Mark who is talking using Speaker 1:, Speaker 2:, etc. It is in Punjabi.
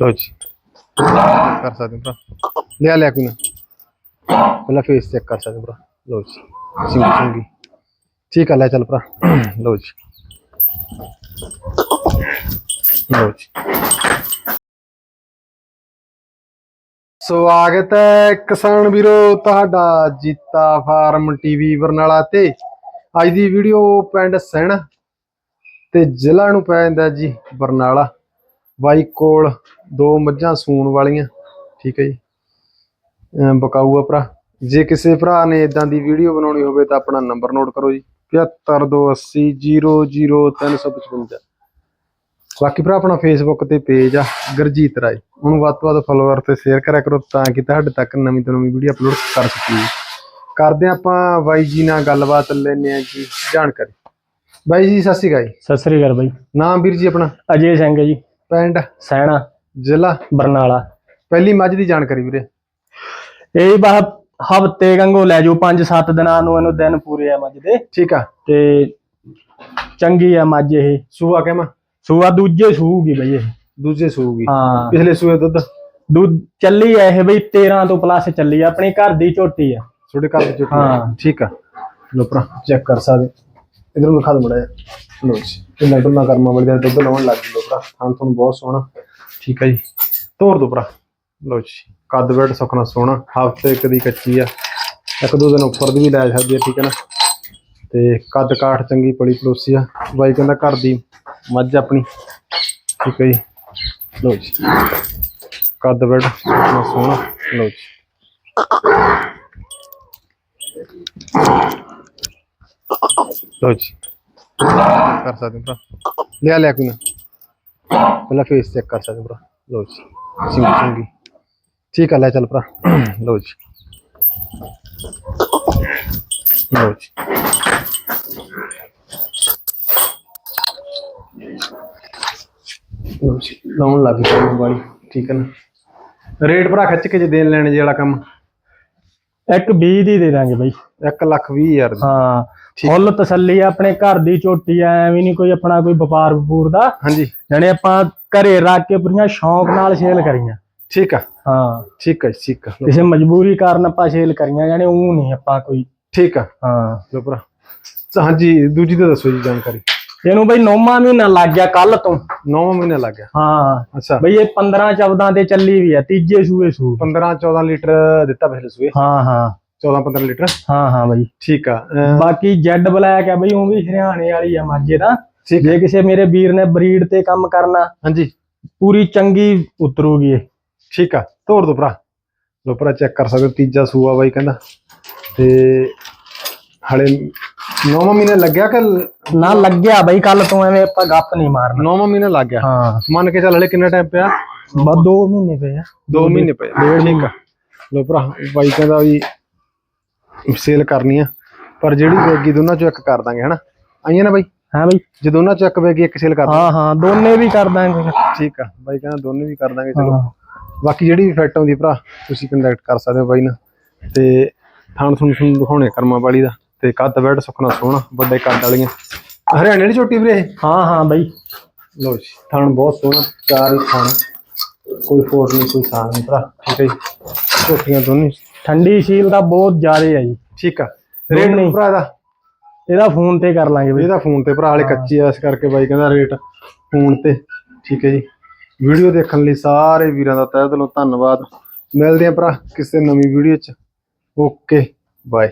Speaker 1: ਲੋ ਜੀ ਕਰ ਸਕਦੇ ਭਰਾ। ਲਿਆ ਲਿਆ ਕੋਈ ਨਾ। ਪਹਿਲਾਂ ਫੇਸ ਚੈੱਕ ਕਰ ਸਕਦੇ ਭਰਾ। ਲੋ ਜੀ। ਸਿੰਗੀ ਸਿੰਗੀ। ਠੀਕ ਆ, ਲੈ ਚੱਲ ਭਰਾ। ਲੋ ਜੀ। ਲੋ ਜੀ। ਸਵਾਗਤ ਹੈ ਕਿਸਾਨ ਵੀਰੋ, ਤੁਹਾਡਾ ਜੀਤਾ ਫਾਰਮ ਟੀਵੀ ਬਰਨਾਲਾ ਤੇ। ਅੱਜ ਦੀ ਵੀਡੀਓ ਪਿੰਡ ਸੈਣ ਤੇ ਜ਼ਿਲ੍ਹਾ ਨੂੰ ਪੈ ਜਾਂਦਾ ਜੀ ਬਰਨਾਲਾ। ਬਾਈ ਕੋਲ ਦੋ ਮੱਝਾਂ ਸੂਣ ਵਾਲੀਆਂ, ਠੀਕ ਹੈ ਜੀ। ਬਕਾਊਆ ਭਰਾ। ਜੇ ਕਿਸੇ ਭਰਾ ਨੇ ਇਦਾਂ ਦੀ ਵੀਡੀਓ ਬਣਾਉਣੀ ਹੋਵੇ ਤਾਂ ਆਪਣਾ ਨੰਬਰ ਨੋਟ ਕਰੋ ਜੀ। 7528000355 ਬਾਕੀ ਭਰਾ, ਆਪਣਾ ਫੇਸਬੁੱਕ ਤੇ ਪੇਜ ਆ, ਗਰਜੀਤ ਰਾਏ। ਉਹਨੂੰ ਵੱਧ ਤੋਂ ਵੱਧ ਫਾਲੋਅਰ ਤੇ ਸ਼ੇਅਰ ਕਰਿਆ ਕਰੋ ਤਾਂ ਕਿ ਤੁਹਾਡੇ ਤੱਕ ਨਵੀਂ ਤੋਂ ਨਵੀਂ ਵੀਡੀਓ ਅਪਲੋਡ ਕਰ ਸਕੀਏ। ਕਰਦੇ ਹਾਂ ਆਪਾਂ ਬਾਈ ਜੀ ਨਾਲ ਗੱਲਬਾਤ ਲੈਣੇ ਆ ਜੀ ਜਾਣਕਾਰੀ। ਬਾਈ ਜੀ ਸਤਿ ਸ਼੍ਰੀ ਅਕਾਲ ਜੀ।
Speaker 2: ਸਤਿ ਸ੍ਰੀ ਅਕਾਲ ਬਾਈ।
Speaker 1: ਨਾਮ ਵੀਰ ਜੀ ਆਪਣਾ?
Speaker 2: ਅਜੇ ਸਿੰਘ ਹੈ ਜੀ।
Speaker 1: ਪਿੰਡ?
Speaker 2: ਸੈਣਾ।
Speaker 1: ਜ਼ਿਲ੍ਹਾ?
Speaker 2: ਬਰਨਾਲਾ।
Speaker 1: ਪਹਿਲੀ ਮੱਝ ਦੀ ਜਾਣਕਾਰੀ ਵੀਰੇ।
Speaker 2: ਇਹ ਬਾ ਹਫ਼ਤੇ ਗੰਗੋ ਲੈ ਜਾਓ 5-7 ਦਿਨਾਂ ਨੂੰ ਇਹਨੂੰ ਦਿਨ ਪੂਰੇ ਆ ਮੱਝ ਦੇ।
Speaker 1: ਠੀਕ ਆ।
Speaker 2: ਤੇ ਚੰਗੀ ਆ ਮੱਝ ਇਹ।
Speaker 1: ਸੂਆ ਕਹਿਮਾ
Speaker 2: ਸੂਆ ਦੂਜੇ ਸੂਗੀ ਬਈ ਇਹ।
Speaker 1: ਦੂਜੇ ਸੂਗੀ
Speaker 2: ਹਾਂ।
Speaker 1: ਪਿਛਲੇ ਸੂਏ ਦੁੱਧ?
Speaker 2: ਦੁੱਧ ਚੱਲੀ ਆ ਇਹ ਬਈ 13 ਤੋਂ ਪਲੱਸ ਚੱਲੀ ਆ। ਆਪਣੀ ਘਰ ਦੀ ਝੋਟੀ ਆ।
Speaker 1: ਤੁਹਾਡੇ ਘਰ ਦੇ ਚੁੱਕੀ
Speaker 2: ਹਾਂ।
Speaker 1: ਠੀਕ ਆ। ਲੋ ਭਰਾ ਚੈੱਕ ਕਰ ਸਕਦੇ। ਇਧਰ ਦਿਖਾ ਦੋ ਮੜਾ ਲੋ ਜੀ ਕਿੰਨਾ ਟੁੱਲਾ ਕਰਮਾ ਬੜੀ ਦਾ ਦੁੱਧ ਲਾਉਣ ਲੱਗ ਗਈ ਭਰਾ। ਥਾਂ ਤੁਹਾਨੂੰ ਬਹੁਤ ਸੋਹਣਾ। ਠੀਕ ਹੈ ਜੀ। ਤੋਰ ਦੋ ਭਰਾ। ਲੋ ਜੀ, ਕੱਦ ਬੈਠ ਸੁਖਣਾ ਸੋਹਣਾ। ਹਫ਼ਤੇ ਇੱਕ ਦੀ ਕੱਚੀ ਆ। ਇੱਕ ਦੋ ਦਿਨ ਉੱਪਰ ਦੀ ਵੀ ਲੈ ਸਕਦੀ ਆ, ਠੀਕ ਹੈ ਨਾ। ਤੇ ਕੱਦ ਕਾਠ ਚੰਗੀ ਪਲੀ ਪਲੋਸੀ ਆ। ਬਾਈ ਕਹਿੰਦਾ ਘਰ ਦੀ ਮੱਝ ਆਪਣੀ। ਠੀਕ ਹੈ ਜੀ। ਲੋ ਜੀ, ਕੱਦ ਬੈਠ ਸੁਖਣਾ ਸੋਹਣਾ। ਲੋ ਜੀ। ਲੋ ਜੀ। ਕਰ ਸਕਦੇ ਹੋ ਭਰਾ। ਲਿਆ ਲਿਆ ਕੋਈ ਨਾ। ਪਹਿਲਾਂ ਫੇਸ ਚੈੱਕ ਕਰ ਸਕਦੇ ਹੋ ਭਰਾ। ਲੋ ਜੀ। ਸਿੰਗੀ ਸਿੰਗੀ। ਠੀਕ ਆ, ਲੈ ਚੱਲ ਭਰਾ। ਲੋ ਜੀ। ਲੋ ਜੀ। ਲੋ ਜੀ। ਲਾਉਣ ਲੱਗ ਗਈ ਵਾਲੀ ਠੀਕ ਹੈ ਨਾ। ਰੇਟ ਭਰਾ ਖਿੱਚ ਕੇ ਜੇ ਦੇਣ ਲੈਣ ਜੇ ਵਾਲਾ ਕੰਮ।
Speaker 2: ਇੱਕ 20 ਦੀ ਦੇ ਦਾਂਗੇ ਬਈ।
Speaker 1: 1 ਲੱਖ ਵੀਹ ਹਜ਼ਾਰ ਦੀ।
Speaker 2: ਹਾਂ। ਫੁੱਲ ਤਸੱਲੀ ਆ ਆਪਣੇ ਘਰ ਦੀ ਝੋਟੀ ਆ ਐਵੇਂ ਨਹੀਂ ਕੋਈ ਆਪਣਾ ਕੋਈ ਵਪਾਰ ਵਪੂਰ ਦਾ।
Speaker 1: ਹਾਂਜੀ।
Speaker 2: ਜਾਣੇ ਆਪਾਂ ਘਰੇ ਰੱਖ ਕੇ ਪੂਰੀਆਂ ਸ਼ੌਂਕ ਨਾਲ ਸੇਲ ਕਰੀਆਂ।
Speaker 1: ਠੀਕ ਆ।
Speaker 2: ਹਾਂ।
Speaker 1: ਠੀਕ ਆ ਠੀਕ ਆ।
Speaker 2: ਕਿਸੇ ਮਜਬੂਰੀ ਕਾਰਨ ਆਪਾਂ ਸੇਲ ਕਰੀਆਂ ਜਾਣੇ ਉਹ ਨਹੀਂ ਆਪਾਂ ਕੋਈ।
Speaker 1: ਠੀਕ ਆ।
Speaker 2: ਹਾਂ।
Speaker 1: ਲੋ ਭਰਾ। ਹਾਂਜੀ ਦੂਜੀ ਤਾਂ ਦੱਸੋ ਜੀ ਜਾਣਕਾਰੀ।
Speaker 2: ਇਹਨੂੰ ਬਈ ਨੌਵਾਂ ਮਹੀਨਾ ਲੱਗ ਗਿਆ ਕੱਲ ਤੋਂ।
Speaker 1: 9 ਮਹੀਨੇ ਲੱਗ ਗਿਆ।
Speaker 2: ਹਾਂ।
Speaker 1: ਅੱਛਾ।
Speaker 2: ਬਈ ਇਹ 15 14 ਤੇ ਚੱਲੀ ਵੀ ਆ ਤੀਜੇ ਸੂਏ ਸੂ
Speaker 1: 15 14 ਲੀਟਰ ਦਿੱਤਾ ਪਿਛਲੇ ਸੂਏ।
Speaker 2: ਹਾਂ ਹਾਂ।
Speaker 1: 14 15 ਲੀਟਰ।
Speaker 2: ਹਾਂ ਹਾਂ ਬਈ।
Speaker 1: ਠੀਕ ਆ
Speaker 2: ਬਾਕੀ ਜੈਡ ਬਲੈਕ ਆ ਬਈ ਉਹ ਵੀ ਹਰਿਆਣੇ ਵਾਲੀ ਆ ਮਾਝੇ ਦਾ। ਜੇ ਕਿਸੇ ਮੇਰੇ ਵੀਰ ਨੇ ਬਰੀਡ ਤੇ ਕੰਮ ਕਰਨਾ
Speaker 1: ਹਾਂਜੀ।
Speaker 2: ਪੂਰੀ ਚੰਗੀ ਉਤਰੂਗੀ ਇਹ।
Speaker 1: ਠੀਕ ਆ ਤੋੜ ਦੋ ਭਰਾ। ਲੋ ਭਰਾ ਚੈੱਕ ਕਰ ਸਕਦੇ ਤੀਜਾ ਸੂਆ ਬਾਈ ਕਹਿੰਦਾ। ਤੇ ਹਲੇ 9 ਮਹੀਨੇ ਲੱਗਿਆ ਕਿ
Speaker 2: ਨਾ ਲੱਗਿਆ ਬਈ ਕੱਲ ਤੋਂ ਐਵੇਂ ਆਪਾਂ ਗੱਪ ਨਹੀਂ ਮਾਰਨਾ।
Speaker 1: 9 ਮਹੀਨੇ ਲੱਗ ਗਿਆ।
Speaker 2: ਹਾਂ।
Speaker 1: ਮੰਨ ਕੇ ਚੱਲ ਹਲੇ ਕਿੰਨਾ ਟਾਈਮ ਪਿਆ?
Speaker 2: ਬਸ 2 ਮਹੀਨੇ ਪਏ ਆ।
Speaker 1: 2 ਮਹੀਨੇ ਪਏ ਆ। ਠੀਕ ਆ। ਲੋ ਭਰਾ ਬਾਈ ਕਹਿੰਦਾ ਵੀ ਸੇਲ ਕਰਨੀ ਆ। ਪਰ ਜਿਹੜੀ ਵੇਗੀ ਦੋਨਾਂ ਚੋਂ ਇੱਕ ਕਰ ਦਾਂਗੇ ਹਨਾ? ਆਈਆਂ ਨਾ ਬਾਈ?
Speaker 2: ਹਾਂ ਬਈ।
Speaker 1: ਜੇ ਦੋਨਾਂ ਚੋਂ ਇੱਕ ਵੇਗੀ ਇੱਕ ਸੇਲ ਕਰ ਦਾਂਗੇ।
Speaker 2: ਹਾਂ ਹਾਂ ਦੋਨੇ ਵੀ ਕਰ ਦਾਂਗੇ।
Speaker 1: ਠੀਕ ਆ। ਬਾਈ ਕਹਿੰਦਾ ਦੋਨੇ ਵੀ ਕਰ ਦਾਂਗੇ ਚਲੋ। ਬਾਕੀ ਜਿਹੜੀ ਵੀ ਫਿੱਟ ਆਉਂਦੀ ਭਰਾ ਤੁਸੀਂ ਕੰਟੈਕਟ ਕਰ ਸਕਦੇ ਹੋ ਬਾਈ ਨਾਲ। ਤੇ ਥਾਣ ਤੁਹਾਨੂੰ ਦਿਖਾਉਣੇ ਕਰਮਾਂ ਵਾਲੀ ਦਾ। ਤੇ ਕੱਦ ਬੈਡ ਸੁਖਣਾ ਸੋਹਣਾ ਵੱਡੇ ਕੱਦ ਵਾਲੀਆਂ। ਹਰਿਆਣੇ ਦੀ ਝੋਟੀ ਵੀਰੇ
Speaker 2: ਹਾਂ ਹਾਂ ਬਈ।
Speaker 1: ਲੋ ਜੀ ਥਾਣ ਬਹੁਤ ਸੋਹਣਾ ਚਾਰ ਹੀ ਥਾਣ ਕੋਈ ਫੋਟ ਨਹੀਂ ਕੋਈ ਸਾਨ ਨਹੀਂ ਭਰਾ ਠੀਕ ਹੈ ਜੀ? ਝੋਟੀਆਂ ਦੋਨੇ।
Speaker 2: ਠੰਡੀ ਸੀਲ ਦਾ ਬਹੁਤ ਜ਼ਿਆਦਾ ਹੈ ਜੀ।
Speaker 1: ਠੀਕ ਆ। ਰੇਟ
Speaker 2: ਦੋਨੇ।
Speaker 1: ਭਰਾ ਦਾ
Speaker 2: ਇਹਦਾ ਫੋਨ ਤੇ ਕਰ ਲਾਂਗੇ ਬਈ।
Speaker 1: ਇਹਦਾ ਫੋਨ ਤੇ ਭਰਾ ਵਾਲੇ ਕੱਚੀ ਆ ਇਸ ਕਰਕੇ ਬਾਈ ਕਹਿੰਦਾ ਰੇਟ ਫੋਨ ਤੇ ਠੀਕ ਹੈ ਜੀ? ਵੀਡੀਓ ਦੇਖਣ ਲਈ ਸਾਰੇ ਵੀਰਾਂ ਦਾ ਤਹਿ ਦਿਲੋਂ ਧੰਨਵਾਦ। ਮਿਲਦੇ ਆ ਭਰਾ ਕਿਸੇ ਨਵੀਂ ਵੀਡੀਓ ਚ। Okay bye.